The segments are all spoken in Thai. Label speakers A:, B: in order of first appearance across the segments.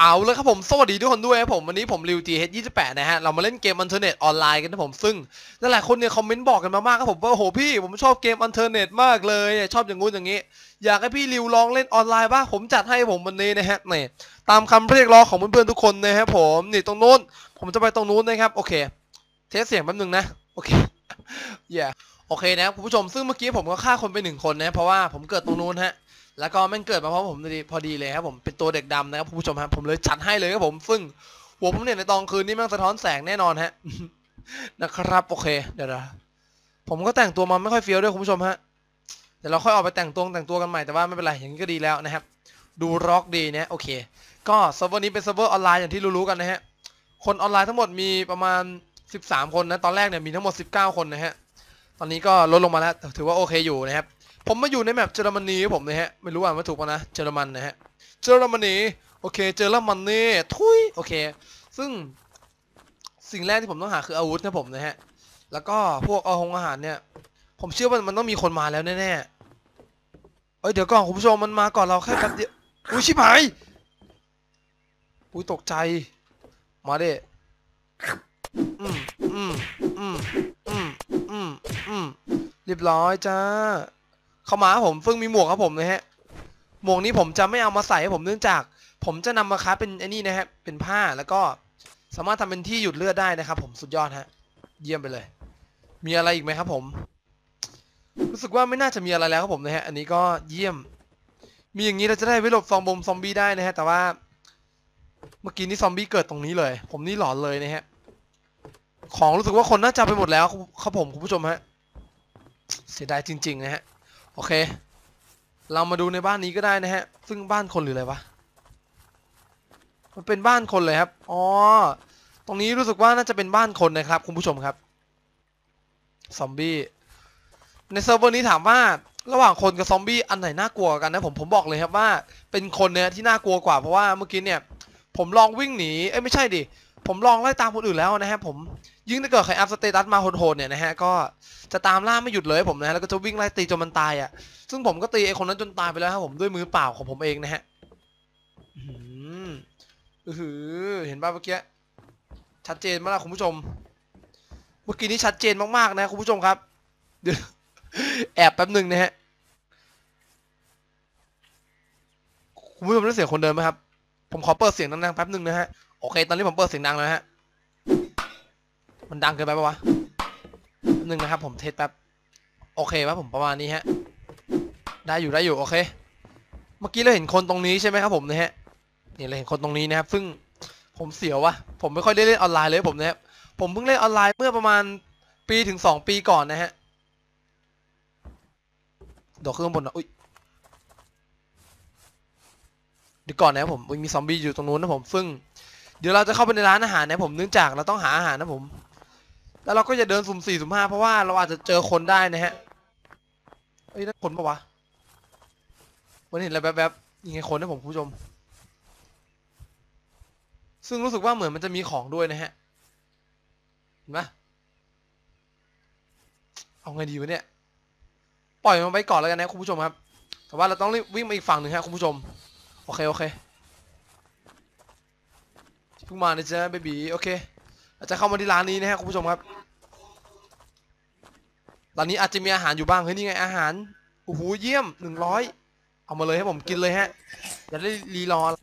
A: เอาเลยครับผมสวัสดีทุกคนด้วยครับผมวันนี้ผมริว GH28 นะฮะ เรามาเล่นเกมอันเทอร์เน็ตออนไลน์กันนะผมซึ่งหลายคนเนี่ยคอมเมนต์บอกกันมามากครับผมว่าโหพี่ผมชอบเกมอันเทอร์เน็ตมากเลยชอบอย่างงู้นอย่างนี้ อยากให้พี่ริวลองเล่นออนไลน์บ้างผมจัดให้ผมวันนี้นะฮะนี่ตามคำเรียกร้องของเพื่อนๆทุกคนนะครับผมนี่ตรงนู้น ผมจะไปตรงนู้นนะครับโอเค เทสเสียงแป๊บนึงนะโอเคอย่าโอเคนะครับคุณผู้ชมซึ่งเมื่อกี้ผมก็ฆ่าคนไปหนึ่งคนนะเพราะว่าผมเกิดตรงนู้นฮะ แล้วก็แม่งเกิดมาเพราะผมพอดีเลยครับผมเป็นตัวเด็กดำนะครับคุณผู้ชมครับผมเลยจัดให้เลยครับผมซึ่งหัวผมเนี่ยในตอนคืนนี้แม่งสะท้อนแสงแน่นอนฮะนะครับโอเคเดี๋ยวนะผมก็แต่งตัวมาไม่ค่อยเฟี้ยวด้วยคุณผู้ชมฮะเดี๋ยวเราค่อยออกไปแต่งตัวแต่งตัวกันใหม่แต่ว่าไม่เป็นไรอย่างนี้ก็ดีแล้วนะครับ ดูร็อกดีนะโอเค ก็เซิร์ฟเวอร์นี้เป็นเซิร์ฟเวอร์ออนไลน์อย่างที่รู้ๆกันนะฮะคนออนไลน์ทั้งหมดมีประมาณ 13 คนนะตอนแรกเนี่ยมีทั้งหมด 19 คนนะฮะตอนนี้ก็ลดลงมาแล้วถือว่าโอเคอยู่นะครับ ผมมาอยู่ในแมปเยอรมนีผมนะฮะ ไม่รู้อ่านว่าถูกปะนะเยอรมันนะฮะเยอรมนีโอเคเยอรมันนี่ทุยโอเค ซึ่งสิ่งแรกที่ผมต้องหาคืออาวุธนะผมนะฮะ แล้วก็พวกเอาหงอาหารเนี่ย ผมเชื่อว่ามันต้องมีคนมาแล้วแน่ๆเอ้ยเดี๋ยวก่อนคุณผู้ชมมันมาก่อนเราแค่แป๊บเดียวอุ้ยชิบหายอุ้ยตกใจ มาดิอืมอืมอืมอืมอืมอืมเรียบร้อยจ้า เข้ามาผมซึ่งมีหมวกครับผมนะฮะหมวกนี้ผมจะไม่เอามาใส่ให้ผมเนื่องจาก ผมจะนำมาค้าเป็นไอ้นี่นะฮะเป็นผ้าแล้วก็สามารถทำเป็นที่หยุดเลือดได้นะครับ ผมสุดยอดฮะ เยี่ยมไปเลย มีอะไรอีกไหมครับ ผม รู้สึกว่าไม่น่าจะมีอะไรแล้วครับผมนะฮะ อันนี้ก็เยี่ยม มีอย่างนี้เราจะได้ไว้หลบซอมบมซอมบี้ได้นะฮะ แต่ว่า เมื่อกี้นี้ซอมบี้เกิดตรงนี้เลย ผมนี่หลอนเลยนะฮะ ของรู้สึกว่าคนน่าจะไปหมดแล้วครับผมคุณผู้ชมฮะ เสียดายจริง ๆ นะฮะ โอเค เรามาดูในบ้านนี้ก็ได้นะฮะ ซึ่งบ้านคนหรืออะไรวะ มันเป็นบ้านคนเลยครับ อ๋อ ตรงนี้รู้สึกว่าน่าจะเป็นบ้านคนนะครับคุณผู้ชมครับ ซอมบี้ ในเซิร์ฟเวอร์นี้ถามว่าระหว่างคนกับซอมบี้อันไหนน่ากลัวกันนะผมผมบอกเลยครับว่าเป็นคนเนี่ยที่น่ากลัวกว่าเพราะว่าเมื่อกี้เนี่ย ผมลองวิ่งหนี เอ้ยไม่ใช่ดิ ผมลองไล่ตามคนอื่นแล้วนะฮะผมยิ่งถ้าเกิดใครอัพสเตตัสมาโหดๆเนี่ยนะฮะก็จะตามล่าไม่หยุดเลยผมนะแล้วก็จะวิ่งไล่ตีจนมันตายอะ ซึ่งผมก็ตีไอ้คนนั้นจนตายไปแล้วครับผมด้วยมือเปล่าของผมเองนะฮะอืมอือหือเห็นป่ะเมื่อกี้ชัดเจนมากนะคุณผู้ชม เมื่อกี้นี้ชัดเจนมากๆนะคุณผู้ชมครับเดี๋ยวแอบแป๊บหนึ่งนะฮะคุณผู้ชมได้เสียงคนเดินไหมครับ ผมขอเปิดเสียงดังๆแป๊บหนึ่งนะฮะ โอเค ตอนนี้ผมเปิดเสียงดังแล้วฮะ มันดังเกินไปปะวะแป๊บนึงนะครับผมเทสแป๊บ โอเคปะผมประมาณนี้ฮะ ได้อยู่ได้อยู่โอเค เมื่อกี้เราเห็นคนตรงนี้ใช่ไหมครับผมนะฮะ นี่เราเห็นคนตรงนี้นะครับ ซึ่งผมเสียววะผมไม่ค่อยได้เล่นออนไลน์เลยผมนะครับ ผมเพิ่งเล่นออนไลน์เมื่อประมาณปีถึงสองปีก่อนนะฮะโดดขึ้นข้างบนนะอุ้ยเดี๋ยวก่อนนะครับผมอุ๊ยมีซอมบี้อยู่ตรงนู้นนะผม ซึ่ง เดี๋ยวเราจะเข้าไปในร้านอาหารนะผมเนื่องจากเราต้องหาอาหารนะผม แล้วเราก็จะเดินสุ่มสี่สุ่มห้าเพราะว่าเราอาจจะเจอคนได้นะฮะเอ้ยนั่นคนปะวะวันเห็นอะไรแวบๆยังไงคนนะผมผู้ชม ซึ่งรู้สึกว่าเหมือนมันจะมีของด้วยนะฮะเห็นไหมเอาไงดีวะเนี่ย ปล่อยมันไปก่อนแล้วกันนะคุณผู้ชมครับ แต่ว่าเราต้องรีบวิ่งมาอีกฝั่งหนึ่งฮะคุณผู้ชม โอเค โอเค เพิ่งมานะจ๊ะเบบีโอเคอาจจะเข้ามาที่ร้านนี้นะฮะคุณผู้ชมครับตอนนี้อาจจะมีอาหารอยู่บ้างเฮ้ยนี่ไงอาหารโอ้โหเยี่ยมหนึ่งร้อยเอามาเลยให้ผมกินเลยฮะอย่าได้รีรออะไร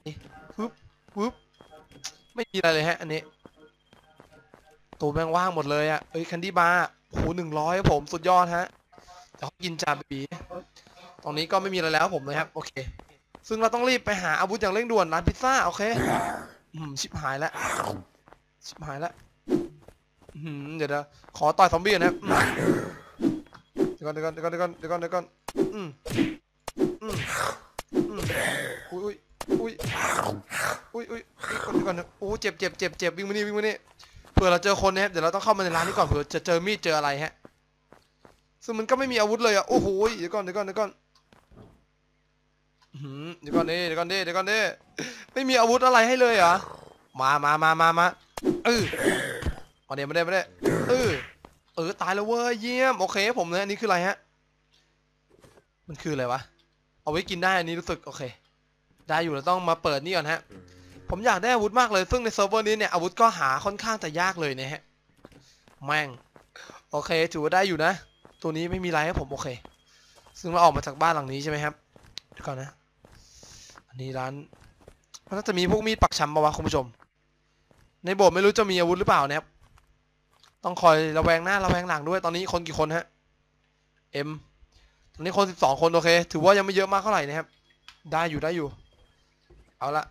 A: ปึ๊บปึ๊บไม่มีอะไรเลยฮะอันนี้ตัวแมงว่างหมดเลยอะเอ้ยคันดี้บาร์โอ้โหหนึ่งร้อยผมสุดยอดฮะเดี๋ยวเขากินจาบีตรงนี้ก็ไม่มีอะไรแล้วผมนะครับโอเค ซึ่งเราต้องรีบไปหาอาวุธอย่างเร่งด่วนร้านพิซซ่าโอเค อืมชิบหายแล้วชิบหายแล้วอื้อหือเดี๋ยวเดี๋ยวขอต่อยซอมบี้นะครับเดี๋ยวก่อนเดี๋ยวก่อนเดี๋ยวก่อนเดี๋ยวก่อนเดี๋ยวก่อนอืมอืมอืมอุ้ยอุ้ยอุ้ยอุ้ยอุ้ยเดี๋ยวก่อนเดี๋ยวก่อนโอ้เจ็บเจ็บเจ็บเจ็บวิ่งมานี่วิ่งมานี่เผื่อเราเจอคนนะครับเดี๋ยวเราต้องเข้ามาในร้านนี้ก่อนเผื่อจะเจอมีดเจออะไรฮะซึ่งมันก็ไม่มีอาวุธเลยอะโอ้โหเดี๋ยวก่อนเดี๋ยวก่อนเดี๋ยวก่อน เดี๋ยวก่อนดิเดี๋ยวก่อนดิเดี๋ยวก่อนดิไม่มีอาวุธอะไรให้เลยเหรอมามามามามาเออมาเดี๋ยวมาเดี๋ยวมาเดี๋ยวเออเออตายแล้วเว้ยเยี่ยมโอเคผมเนะอันนี้คืออะไรฮะ มันคืออะไรวะเอาไว้กินได้อันนี้รู้สึกโอเค ได้อยู่เราต้องมาเปิดนี่ก่อนฮะ ผมอยากได้อาวุธมากเลย ซึ่งในเซิร์ฟเวอร์นี้เนี่ยอาวุธก็หาค่อนข้างจะยากเลยนะฮะแม่งโอเคถือว่าได้อยู่นะ ตัวนี้ไม่มีไรให้ผมโอเค ซึ่งเราออกมาจากบ้านหลังนี้ใช่ไหมครับเดี๋ยวก่อนนะ นี้ร้านมันน่าจะมีพวกมีดปักช้ำปะวะคุณผู้ชม ในโบสถ์ไม่รู้จะมีอาวุธหรือเปล่านะครับ ต้องคอยระแวงหน้าระแวงหลังด้วย ตอนนี้คนกี่คนฮะ เอ็ม ตอนนี้คนสิบสองคนโอเค ถือว่ายังไม่เยอะมากเท่าไหร่นะครับ ได้อยู่ได้อยู่ เอาละ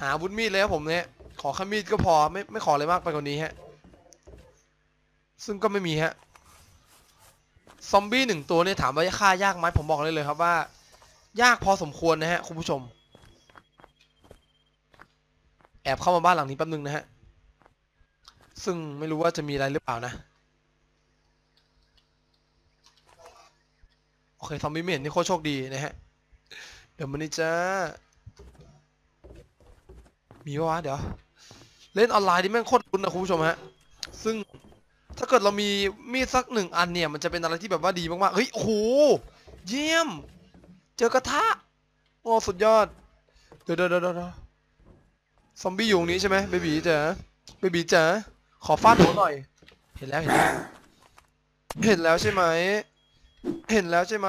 A: หาอาวุธมีดเลยครับผมเนี่ย ขอแค่มีดก็พอ ไม่ไม่ขออะไรมากไปกว่านี้ฮะ ซึ่งก็ไม่มีฮะ ซอมบี้หนึ่งตัวเนี่ยถามว่าฆ่ายากไหมผมบอกเลยเลยครับว่า ยากพอสมควรนะฮะคุณผู้ชม แอบเข้ามาบ้านหลังนี้แป๊บนึงนะฮะ ซึ่งไม่รู้ว่าจะมีอะไรหรือเปล่านะ โอเคซอมบี้ไม่เห็นนี่โคตรโชคดีนะฮะ เดี๋ยวมันนี่จ้ามีปะวะเดี๋ยว เล่นออนไลน์นี่แม่งโคตรลุ้นนะคุณผู้ชมฮะ ซึ่งถ้าเกิดเรามีมีดสักหนึ่งอันเนี่ย มันจะเป็นอะไรที่แบบว่าดีมากๆ เฮ้ย โอ้โห เยี่ยม เจอกระทะโอ้สุดยอดเดี๋ยวเดี๋ยวเดี๋ยวเดี๋ยวซอมบี้อยู่ตรงนี้ใช่ไหมเบบีจ๋าเบบีจ๋าขอฟาดหัวหน่อย เห็นแล้วเห็นแล้วเห็นแล้วใช่ไหม เห็นแล้วใช่ไหม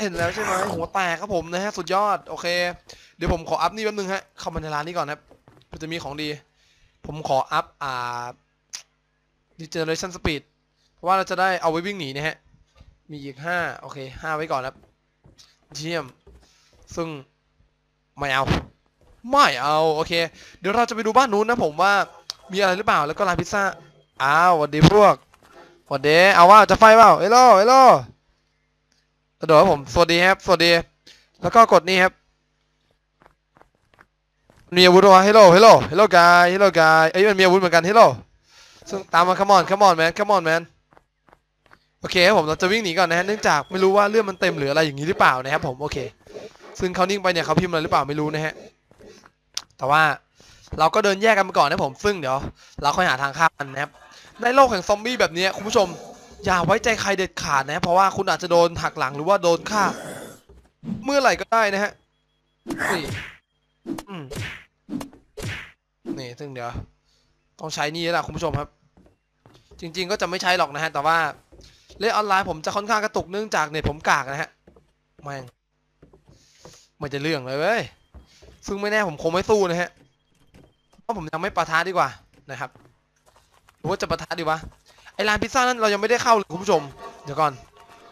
A: เห็นแล้วใช่ไหมหัวแตกครับผมนะฮะสุดยอดโอเค เดี๋ยวผมขออัพนี่แป๊บนึงฮะเข้ามาในร้านนี้ก่อนครับมันจะมีของดี ผมขออัพอ่า regeneration speed เพราะว่าเราจะได้เอาไว้วิ่งหนีนะฮะ มีอีกห้าโอเคห้าไว้ก่อนครับ เยี่ยม ซึ่งไม่เอา ไม่เอา โอเค เดี๋ยวเราจะไปดูบ้านนู้นนะผมว่ามีอะไรหรือเปล่า แล้วก็ร้านพิซซ่า อ้าวสวัสดีพวกสวัสดีเอาว่าจะไฟเปล่าเฮลโลเฮลโลกระโดดผม สวัสดีครับ สวัสดี แล้วก็กดนี่ครับ มีอาวุธวะเฮลโลเฮลโลเฮลโลกายเฮลโลกายเอ้ยมันมีอาวุธเหมือนกันเฮลโลซึ่งตามมา come on come on man come on man อเคครับผมเราจะวิ่งหนีก่อนนะฮะเนื่องจากไม่รู้ว่าเลือดมันเต็มหรืออะไรอย่างนี้หรือเปล่านะครับผมโอเค ซึ่งเขานิ่งไปเนี่ยเขาพิมพ์อะไรหรือเปล่าไม่รู้นะฮะแต่ว่าเราก็เดินแยกกันไปก่อนนะผมซึ่งเดี๋ยวเราค่อยหาทางข้ามกันนะครับในโลกแห่งซอมบี้แบบนี้คุณผู้ชมอย่าไว้ใจใครเด็ดขาดนะเพราะว่าคุณอาจจะโดนหักหลังหรือว่าโดนฆ่า เมื่อไหร่ก็ได้นะฮะนี่นี่ซึ่งเดี๋ยว ต้องใช้นี่แล้วล่ะคุณผู้ชมครับ จริง ๆ ก็จะไม่ใช้หรอกนะฮะแต่ว่า เล่นออนไลน์ผมจะค่อนข้างกระตุกเนื่องจากเน็ตผมกากนะฮะแม่งไม่จะเรื่องเลยเว้ยซึ่งไม่แน่ผมคงไม่สู้นะฮะเพราะผมยังไม่ปะทะดีกว่านะครับหรือว่าจะปะทะดีวะไอร้านพิซซ่านั้นเรายังไม่ได้เข้าเลยคุณผู้ชมเดี๋ยวก่อน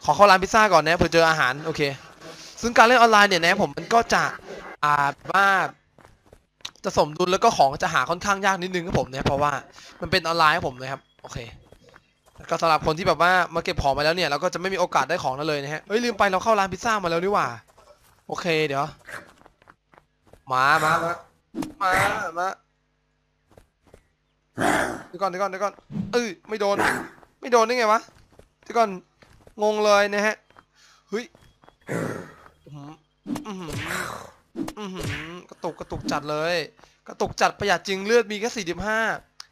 A: ขอเข้าร้านพิซซ่าก่อนนะเผื่อเจออาหารโอเค ซึ่งการเล่นออนไลน์เนี่ยนะผมมันก็จะอาว่าจะสมดุลแล้วก็ของจะหาค่อนข้างยากนิดนึงครับผมนะเพราะว่ามันเป็นออนไลน์ครับผมนะครับโอเค ก็สำหรับคนที่แบบว่ามาเก็บของมาแล้วเนี่ยเราก็จะไม่มีโอกาสได้ของนั้นเลยนะฮะเอ้ยลืมไปเราเข้าร้านพิซซ่ามาแล้วนี่หว่า โอเคเดี๋ยว มามามามามาเดี๋ยวก่อนเดี๋ยวก่อนเดี๋ยวก่อนเอ้ยไม่โดน ไม่โดนได้ไงวะเดี๋ยวก่อนงงเลยนะฮะเฮ้ยกระตุกกระตุกจัดเลย กระตุกจัดประหยัดจริงเลือดมีแค่สี่สิบห้า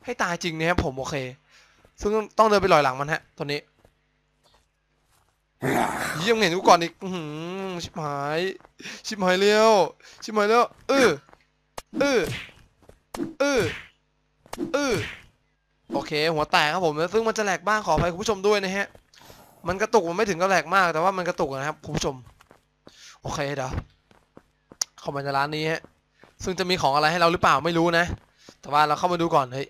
A: ให้ตายจริงนะครับผมโอเค ซึ่งต้องเดินไปลอยหลังมันฮะตอนนี้ยี่ยังเห็นกูก่อนอีกหือชิบหาย ชิบหายเร็วชิบหายเร็วเออเออเออเออโอเค หัวแตกครับผม ซึ่งมันจะแหลกบ้างขออภัยคุณผู้ชมด้วยนะฮะ มันกระตุกมันไม่ถึงกับแหลกมาก แต่ว่ามันกระตุกนะครับคุณผู้ชม โอเคเดี๋ยวเข้ามาในร้านนี้ฮะ ซึ่งจะมีของอะไรให้เราหรือเปล่าไม่รู้นะ แต่ว่าเราเข้ามาดูก่อนเฮ้ย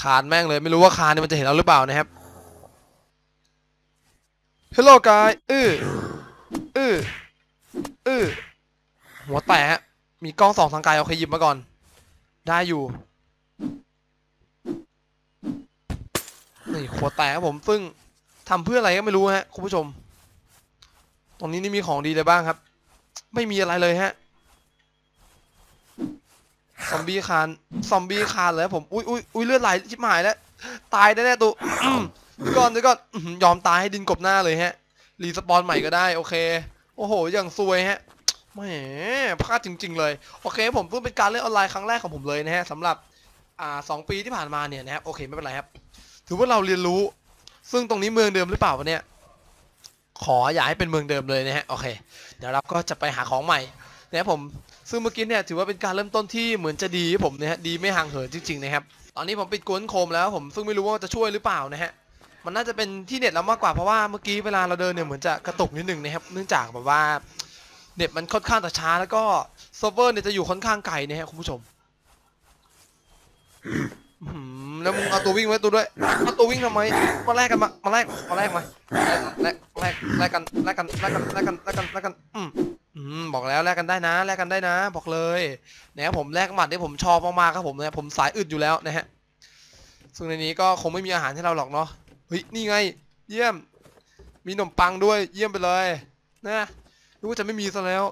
A: คานแม่งเลยไม่รู้ว่าคานเนี่ยมันจะเห็นเราหรือเปล่านะครับ Hello guy เออเออเออหัวแตกฮะมีกล้องสองทางไกลเอาเคยหยิบมาก่อน ได้อยู่นี่หัวแตกครับผมซึ่งทำเพื่ออะไรก็ไม่รู้ฮะคุณผู้ชม ตรงนี้นี่มีของดีเลยบ้างครับ ไม่มีอะไรเลยฮะ ซอมบี้คานซอมบี้คานเลยผมอุ้ยอุ้ยอุ้ยเลือดไหลชิบหายแล้วตายแน่ๆตัวก่อนเดี๋ยวก่อนยอมตายให้ดินกบหน้าเลยฮะ รีสปอนใหม่ก็ได้โอเค โอ้โห อย่างซวยฮะแหมพลาดจริง ๆ เลย โอเค ผมเพิ่งเป็นการเล่นออนไลน์ครั้งแรกของผมเลยนะฮะสำหรับอ่าสองปีที่ผ่านมาเนี่ยนะครับโอเคไม่เป็นไรครับ ถือว่าเราเรียนรู้ ซึ่งตรงนี้เมืองเดิมหรือเปล่าวะเนี่ย ขออย่าให้เป็นเมืองเดิมเลยนะฮะโอเค เดี๋ยวเราก็จะไปหาของใหม่ นะครับผมซึ่งเมื่อกี้เนี่ยถือว่าเป็นการเริ่มต้นที่เหมือนจะดีผมนะฮะดีไม่ห่างเหินจริงๆนะครับตอนนี้ผมปิดกวนโคมแล้วผมซึ่งไม่รู้ว่าจะช่วยหรือเปล่านะฮะมันน่าจะเป็นที่เน็ตเรามากกว่าเพราะว่าเมื่อกี้เวลาเราเดินเนี่ยเหมือนจะกระตุกนิดนึงนะครับเนื่องจากแบบว่าเน็ตมันค่อนข้างจะช้าแล้วก็เซิร์ฟเวอร์เนี่ยจะอยู่ค่อนข้างไกลนะฮะคุณผู้ชมแล้วมึงเอาตัววิ่งไว้ตัวด้วยเอาตัววิ่งทำไมมาแลกกันมามาแลกมาแลกมาแลกแลกแลกกันแลกกันแลกกันแลกกันแลกกันแลกกันอืม บอกแล้วแลกกันได้นะแลกกันได้นะ บอกเลยนะครับผมแลกหมัดที่ผมชอบมากๆครับผมนะผมสายอึดอยู่แล้วนะฮะซึ่งในนี้ก็คงไม่มีอาหารให้เราหรอกเนาะเฮ้ยนี่ไง เยี่ยม มีขนมปังด้วยเยี่ยมไปเลยนะรู้ว่าจะไม่มีซะแล้ว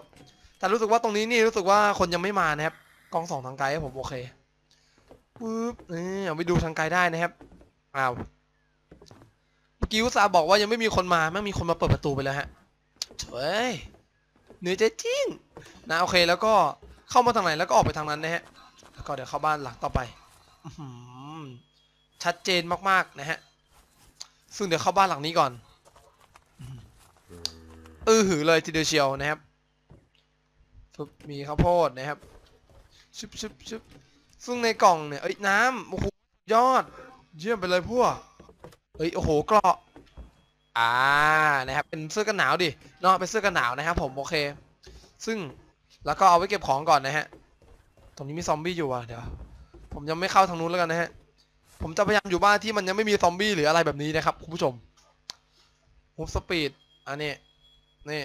A: แต่รู้สึกว่าตรงนี้นี่รู้สึกว่าคนยังไม่มานะครับกองสองทางไกลผมโอเคปึ๊บนี่เอาไปดูทางไกลได้นะครับอ้าวเมื่อกี้อุตสาห์บอกว่ายังไม่มีคนมาแม่งมีคนมาเปิดประตูไปแล้วฮะเฮ้ย เหนื่อยใจจริงนะโอเคแล้วก็เข้ามาทางไหนแล้วก็ออกไปทางนั้นนะฮะแล้วก็เดี๋ยวเข้าบ้านหลังต่อไปอื้อหือชัดเจนมากๆนะฮะซึ่งเดี๋ยวเข้าบ้านหลังนี้ก่อนเออหือเลยทีเดียวเชียวนะครับปึ๊บมีข้าวโพดนะครับชึบชึบชึบซึ่งในกล่องเนี่ยเอ้ยน้ำโอ้โหยอด เยี่ยมไปเลยพวกเฮ้ยโอ้โหเกราะ อ่านะครับเป็นเสื้อกันหนาวดิเนาะเป็นเสื้อกันหนาวนะครับผมโอเค ซึ่งแล้วก็เอาไว้เก็บของก่อนนะฮะตรงนี้มีซอมบี้อยู่อะเดี๋ยวผมยังไม่เข้าทางนู้นแล้วกันนะฮะผมจะพยายามอยู่บ้านที่มันยังไม่มีซอมบี้หรืออะไรแบบนี้นะครับคุณผู้ชมมูฟสปีดอันนี้นี่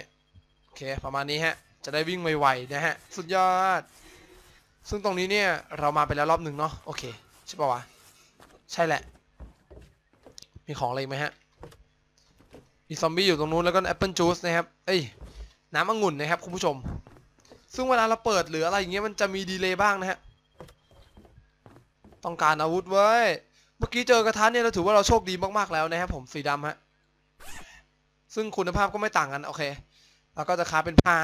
A: โอเคประมาณนี้ฮะจะได้วิ่งไวๆนะฮะสุดยอด ซึ่งตรงนี้เนี่ยเรามาไปแล้วรอบหนึ่งเนาะโอเคใช่ปะวะใช่แหละ มีของอะไรไหมฮะ มีซอมบี้อยู่ตรงนู้นแล้วก็แอปเปิลจูสนะครับ เอ้ยน้ำองุ่นนะครับคุณผู้ชม ซึ่งเวลาเราเปิดหรืออะไรอย่างเงี้ยมันจะมีดีเลย์บ้างนะฮะ ต้องการอาวุธเว้ เมื่อกี้เจอกระทะเนี่ยเราถือว่าเราโชคดีมากๆแล้วนะครับผมสีดำฮะ ซึ่งคุณภาพก็ไม่ต่างกันโอเค แล้วก็จะค้าเป็นผ้า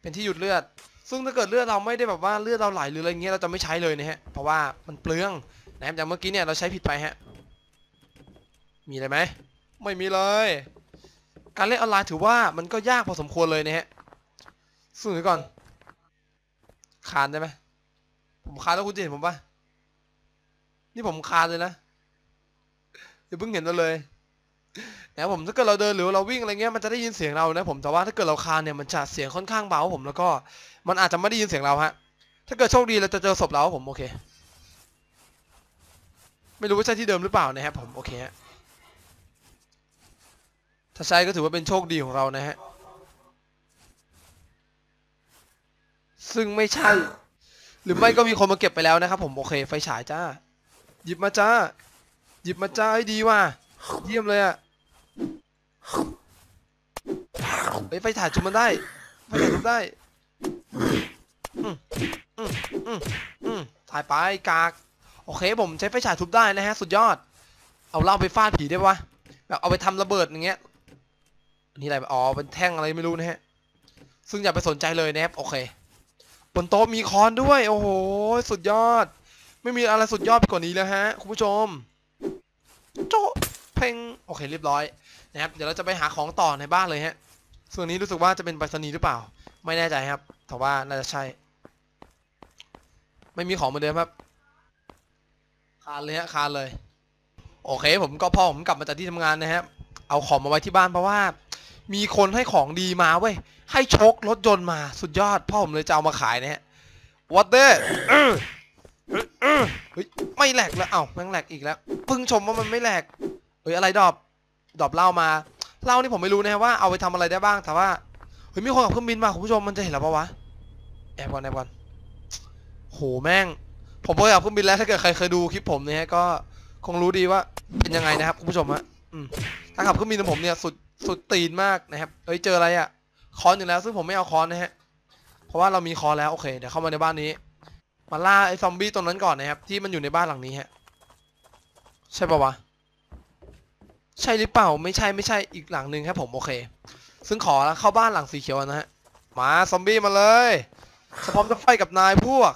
A: เป็นที่หยุดเลือด ซึ่งถ้าเกิดเลือดเราไม่ได้แบบว่าเลือดเราไหลหรืออะไรเงี้ยเราจะไม่ใช้เลยนะฮะ เพราะว่ามันเปลืองนะครับอย่างเมื่อกี้เนี่ยเราใช้ผิดไปฮะ มีอะไรไหม ไม่มีเลย การเล่นออนไลน์ถือว่ามันก็ยากพอสมควรเลยนะฮะสู้หน่อยก่อนคานได้ไหมผมคานแล้วคุณจะเห็นผมปะนี่ผมคานเลยนะอย่าเพิ่งเห็นเราเลยนะผมถ้าเกิดเราเดินหรือเราวิ่งอะไรเงี้ยมันจะได้ยินเสียงเรานะผมแต่ว่าถ้าเกิดเราคานเนี่ยมันจะเสียงค่อนข้างเบาผมแล้วก็ มันอาจจะไม่ได้ยินเสียงเราฮะ ถ้าเกิดโชคดีเราจะเจอศพเราผมโอเค ไม่รู้ว่าใช่ที่เดิมหรือเปล่านะครับผมโอเคฮะ ถ้าใช่ก็ถือว่าเป็นโชคดีของเรานะฮะ ซึ่งไม่ใช่ หรือไม่ก็มีคนมาเก็บไปแล้วนะครับผมโอเคไฟฉายจ้า หยิบมาจ้า หยิบมาจ้าให้ดีว่ะเยี่ยมเลยอะเฮ้ยไฟฉายจุดมันได้ไฟฉายจุดได้ถ่ายไปกาก โอเคผมใช้ไฟฉายทุบได้นะฮะ สุดยอด เอาเหล้าไปฟาดผีได้ปะแบบเอาไปทำระเบิดอย่างเงี้ย นนี้อะไรอ๋อเป็นแท่งอะไรไม่รู้นะฮะ ซึ่งอย่าไปสนใจเลยนะครับโอเค บนโต๊ะมีคอนด้วย โอ้โห สุดยอด ไม่มีอะไรสุดยอดไปกว่านี้แล้วฮะ คุณผู้ชม โจ๊ะเพลงโอเคเรียบร้อยนะครับ เดี๋ยวเราจะไปหาของต่อในบ้านเลยฮะ ส่วนนี้รู้สึกว่าจะเป็นไปรษณีย์หรือเปล่า ไม่แน่ใจครับ แต่ว่าน่าจะใช่ ไม่มีของเหมือนเดิมครับ คานเลยฮะ คานเลย โอเค ผมก็พอผมกลับมาจากที่ทำงานนะครับเอาของมาไว้ที่บ้านเพราะว่า มีคนให้ของดีมาเว้ย ให้ชครถยนต์มาสุดยอด พ่อผมเลยจะเอามาขายเนะฮะวัดเด้เฮ้ยไม่แหลกแล้วเอ้าแม่งแหลกอีกแล้วเพิ่งชมว่ามันไม่แหลกเฮ้ยอะไรดอบดอบเล้ามาเล้านี่ผมไม่รู้นะฮะว่าเอาไปทำอะไรได้บ้างแต่ว่าเฮ้ยมีคนกับเครื่องบินมาคุณผู้ชมมันจะเห็นแล้วปะวะแอบก่อนแอบก่อนโหแม่ง ผมเคยขับเครื่องบินแล้วถ้าเกิดใครเคยดูคลิปผมเนี่ยก็คงรู้ดีว่าเป็นยังไงนะครับคุณผู้ชมฮะถ้าขับเครื่องบินของผมเนี่ยสุด สุดตีนมากนะครับเอ้ยเจออะไรอะ่ะคอนอยู่แล้วซึ่งผมไม่เอาคอนนะฮะเพราะว่าเรามีคอนแล้วโอเคเดี๋ยวเข้ามาในบ้านนี้ มาล่าไอ้ซอมบี้ตรงนั้นก่อนนะครับ ที่มันอยู่ในบ้านหลังนี้ฮะใช่ปะวะใช่หรือเปล่าไม่ใช่ไม่ใช่อีกหลังหนึ่งครับผมโอเค ซึ่งขอแล้วเข้าบ้านหลังสีเขียวนะฮะมาซอมบี้มาเลยฉันพร้อมจะไฟกับนายพวก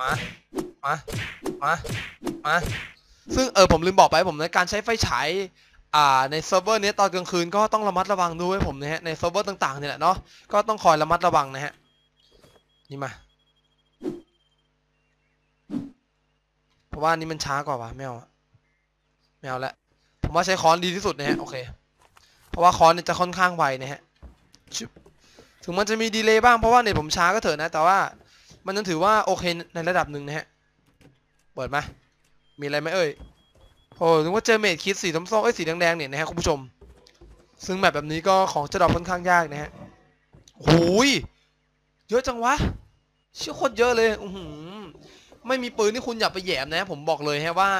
A: มามามามาซึ่งเออผมลืมบอกไปผมในการใช้ไฟฉาย อ่าในเซิร์ฟเวอร์นี้ตอนกลางคืนก็ต้องระมัดระวังด้วยผมนะฮะในเซิร์ฟเวอร์ต่างๆเนี่ยแหละเนาะก็ต้องคอยระมัดระวังนะฮะนี่มาเพราะว่านี่มันช้ากว่าวะไม่เอาไม่เอาละผมว่าใช้ค้อนดีที่สุดนะฮะโอเคเพราะว่าค้อนเนี่ยจะค่อนข้างไวนะฮะถึงมันจะมีดีเลย์บ้างเพราะว่าเน็ตผมช้าก็เถอะนะ แต่ว่ามันยังถือว่าโอเคในระดับหนึ่งนะฮะเปิดมามีอะไรไหมเอ่ย โอ้นึกว่าเจอเมดคิดสีส้มๆเอ้ยสีแดงๆเนี่ยนะฮะคุณผู้ชม ซึ่งแบบแบบนี้ก็ของจะดรอปค่อนข้างยากนะฮะโอ้ยเยอะจังวะ เชื่อโคตรเยอะเลยอือหือไม่มีปืนนี่คุณอย่าไปแหยมนะ ผมบอกเลยฮะว่า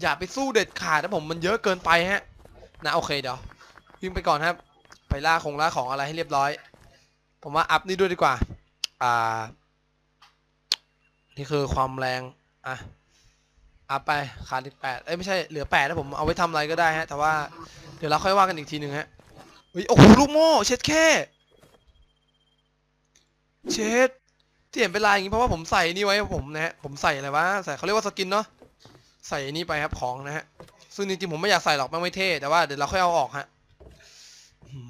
A: อย่าไปสู้เด็ดขาดนะผมมันเยอะเกินไปฮะ นะโอเคเดี๋ยววิ่งไปก่อนครับ ไปล่าของล่าของอะไรให้เรียบร้อย ผมว่าอัพนี่ด้วยดีกว่า อ่า นี่คือความแรง อะ อัพไปขาดอีกแปดเอ้ยไม่ใช่เหลือแปดแล้วผมเอาไว้ทำอะไรก็ได้ฮะ แต่ว่าเดี๋ยวเราค่อยว่ากันอีกทีหนึ่งฮะเฮ้ยโอ้โหลูกโม่เช็ดแค่เช็ดที่เห็นเป็นลายอย่างนี้เพราะว่าผมใส่นี่ไว้ผมนะฮะผมใส่อะไรวะใส่เขาเรียกว่าสกินเนาะใส่นี่ไปครับของนะฮะซึ่งจริงๆผมไม่อยากใส่หรอกแม่งไม่เท่แต่ว่าเดี๋ยวเราค่อยเอาออกฮะ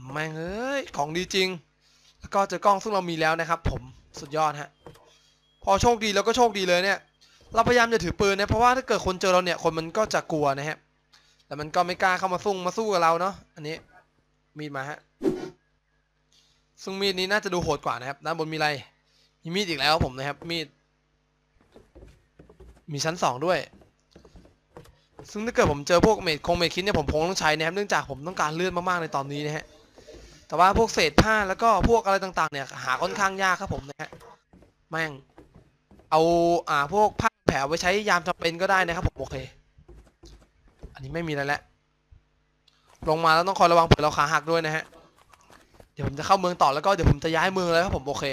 A: มแม่งเอ้ยของดีจริง แล้วก็เจอกล้องซึ่งเรามีแล้วนะครับ ผมสุดยอดฮะ พอโชคดีแล้วก็โชคดีเลยเนี่ย เราพยายามจะถือปืนนะเพราะว่าถ้าเกิดคนเจอเราเนี่ยคนมันก็จะกลัวนะฮะแต่มันก็ไม่กล้าเข้ามาสู้มาสู้กับเราเนาะอันนี้มีดมาฮะซึ่งมีดนี้น่าจะดูโหดกว่านะครับด้านบนมีอะไรมีมีดอีกแล้วผมนะครับมีด มีชั้นสองด้วย ซึ่งถ้าเกิดผมเจอพวกเมดคงเมดคิดเนี่ยผมคงต้องใช้นะครับเนื่องจากผมต้องการเลือดมากๆในตอนนี้นะฮะแต่ว่าพวกเศษผ้าแล้วก็พวกอะไรต่างๆ เนี่ยหาค่อนข้างยากครับผมนะฮะแม่งเอาอ่าพวกผ้า ผลไว้ใช้ยามจำเป็นก็ได้นะครับผมโอเค อันนี้ไม่มีอะไรแหล้วลงมาแล้วต้องคอยระวังเผื่อเราขาหักด้วยนะฮะ เดี๋ยวผมจะเข้าเมืองต่อแล้วก็เดี๋ยวผมจะย้ายเมืองแล้วครับผมโอเค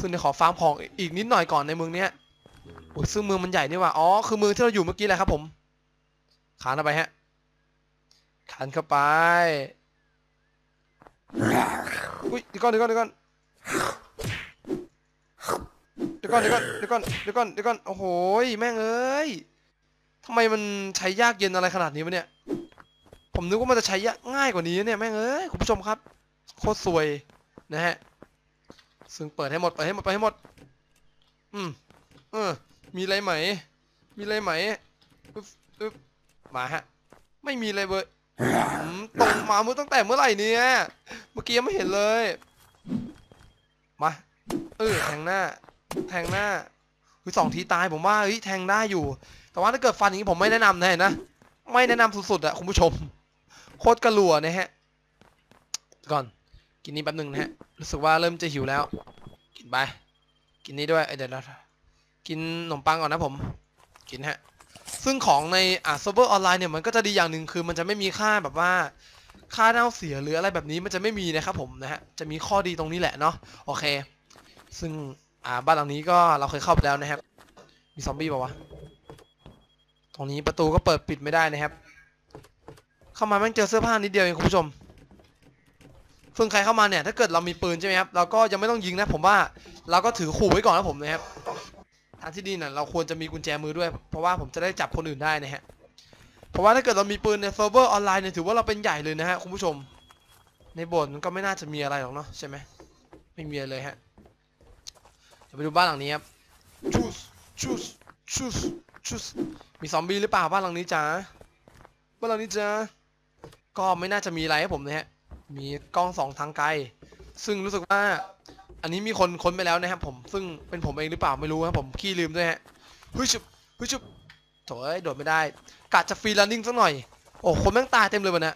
A: ซึ่งเดี๋ยวขอฟาร์มของอีกนิดหน่อยก่อนในเมืองเนี้ยโอ้ยซึ่งเมืองมันใหญ่นี่ว่าอ๋อคือเมืองที่เราอยู่เมื่อกี้แหละครับ ผม ขานเข้าไปฮะ ขานเข้าไป อุ้ยดีก่อนเดี๋ยวก่อนเดี๋ยวก่อน เดี๋ยวก่อนเดี๋ยวก่อนเดี๋ยวก่อนเดี๋ยวก่อนเดี๋ยวก่อนโอ้โหแม่งเอ้ยทำไมมันใช้ยากเย็นอะไรขนาดนี้วะเนี่ย ผมนึกว่ามันจะใช้ยากง่ายกว่านี้เนี่ยแม่งเอ้ยคุณผู้ชมครับ โคตรสวยนะฮะ ซึ่งเปิดให้หมดเปิดให้หมดเปิดให้หมด อืมเออ มีอะไรไหม มีอะไรไหมอึ๊บอึ๊บมาฮะ ไม่มีเลยเว้ยอืมตรงมามือตั้งแต่เมื่อไหร่เนี่ย เมื่อกี้ยังไม่เห็นเลย มา เออแทงหน้า แทงหน้าคือสองทีตายผมว่าเฮ้ยแทงได้อยู่ แต่ว่าถ้าเกิดฟันอย่างนี้ผมไม่แนะนำนะเห็นนะ ไม่แนะนำสุดๆอะคุณผู้ชม โคตรกระหลัวนะฮะ ก่อน กินนี้แป๊บหนึงนะฮะ รู้สึกว่าเริ่มจะหิวแล้ว กินไป กินนี้ด้วยเอ้ยเดี๋ยวนะกินขนมปังก่อนนะผม กินฮะ ซึ่งของในอ่าเซิร์ฟเวอร์ออนไลน์เนี่ยมันก็จะดีอย่างหนึ่งคือมันจะไม่มีค่าแบบว่าค่าเน่าเสียหรืออะไรแบบนี้มันจะไม่มีนะครับผมนะฮะ จะมีข้อดีตรงนี้แหละเนาะ โอเค ซึ่ง อ่าบ้านหลังนี้ก็เราเคยเข้าไปแล้วนะครับ มีซอมบี้ป่าวะ ตรงนี้ประตูก็เปิดปิดไม่ได้นะครับ เข้ามาแม่งเจอเสื้อผ้านิดเดียวเองคุณผู้ชมซึ่งใครเข้ามาเนี่ยถ้าเกิดเรามีปืนใช่ไหมครับเราก็ยังไม่ต้องยิงนะ ผมว่าเราก็ถือขู่ไว้ก่อนนะผมนะครับทางที่ดีนะเราควรจะมีกุญแจมือด้วย เพราะว่าผมจะได้จับคนอื่นได้นะฮะเพราะว่าถ้าเกิดเรามีปืนในเซิร์ฟเวอร์ออนไลน์เนี่ยถือว่าเราเป็นใหญ่เลยนะฮะคุณผู้ชม ในโบสถ์มันก็ไม่น่าจะมีอะไรหรอกเนาะใช่ไหมไม่มีเลยฮะ เดี๋ยวไปดูบ้านหลังนี้ครับชูสชูสชูสชูสมีซอมบี้หรือเปล่าบ้านหลังนี้จ้าบ้านหลังนี้จ้าก็ไม่น่าจะมีอะไรให้ผมนะฮะ มีกล้องสองทางไกล ซึ่งรู้สึกว่า อันนี้มีคนค้นไปแล้วนะครับผม ซึ่งเป็นผมเองหรือเปล่าไม่รู้ครับผมขี้ลืมด้วยฮะเฮ้ยชุบเฮ้ยชุบโถเอ้ยโดดไม่ได้กะจะฟรีลันนิ่งสักหน่อย โอ้คนแม่งตายเต็มเลยวันนี้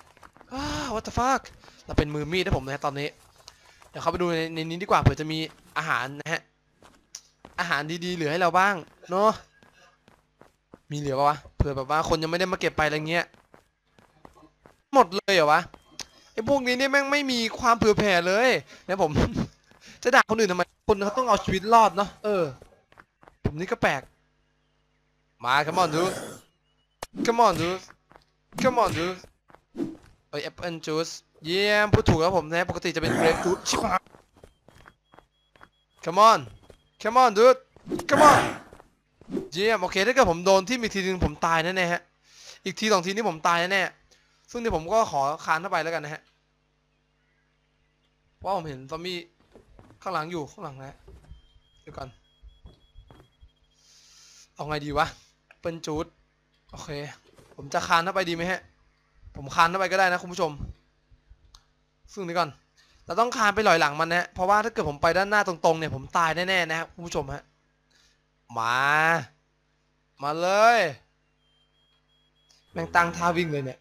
A: อ้า what the fuck เราเป็นมือมีดนะผมนะตอนนี้ เดี๋ยวเข้าไปดูในในนี้ดีกว่าเผื่อจะมีอาหารนะฮะ อาหารดีๆเหลือให้เราบ้างเนาะมีเหลือปะวะเผื่อแบบว่าคนยังไม่ได้มาเก็บไปอะไรเงี้ยหมดเลยเหรอวะไอ้พวกนี้เนี่ยแม่งไม่มีความเผื่อแผ่เลยเนี่ยผม จะด่าคนอื่นทำไมคนเขาต้องเอาชีวิตรอดเนาะเออผมนี่ก็แปลกมา come on dude come on dude come on dude เอ้ย apple juice เยี่ยมพูดถูกแล้วผมนะปกติจะเป็น grape juice ชิบหาย come on come on dude come on เยี่ยมโอเคถ้าเกิดผมโดนที่มีทีนึงผมตายแน่ๆฮะ อีกทีสองทีนี่ผมตายแน่ซึ่งเดี๋ยวผมก็ขอคานเข้าไปแล้วกันนะฮะเพราะผมเห็นซอมบี้ข้างหลังอยู่ข้างหลังนะฮะเดี๋ยวก่อนเอาไงดีวะเป็นจูดโอเค ผมจะคานเข้าไปดีไหมฮะ ผมคานเข้าไปก็ได้นะคุณผู้ชม ซึ่งเดี๋ยวก่อน เราต้องคานไปลอยหลังมันนะเพราะว่าถ้าเกิดผมไปด้านหน้าตรงๆเนี่ยผมตายแน่ๆนะครับคุณผู้ชมฮะมา มาเลย แม่งตังท่าวิ่งเลยเนี่ย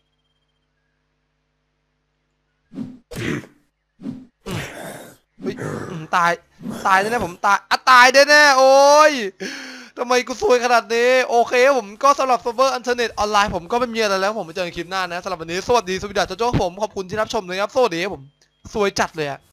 A: ตายตายแน่ๆผมตายอะตายแน่ๆโอ้ยทำไมกูซวยขนาดนี้ โอเค ผมก็สำหรับเซิร์ฟเวอร์อินเทอร์เน็ตออนไลน์ผมก็ไม่มีอะไรแล้ว ผมมาเจอกันคลิปหน้านะสำหรับวันนี้ สวัสดีสวัสดีโจโจ้ผม ขอบคุณที่รับชมนะครับ สวัสดีครับผม สวยจัดเลยอะ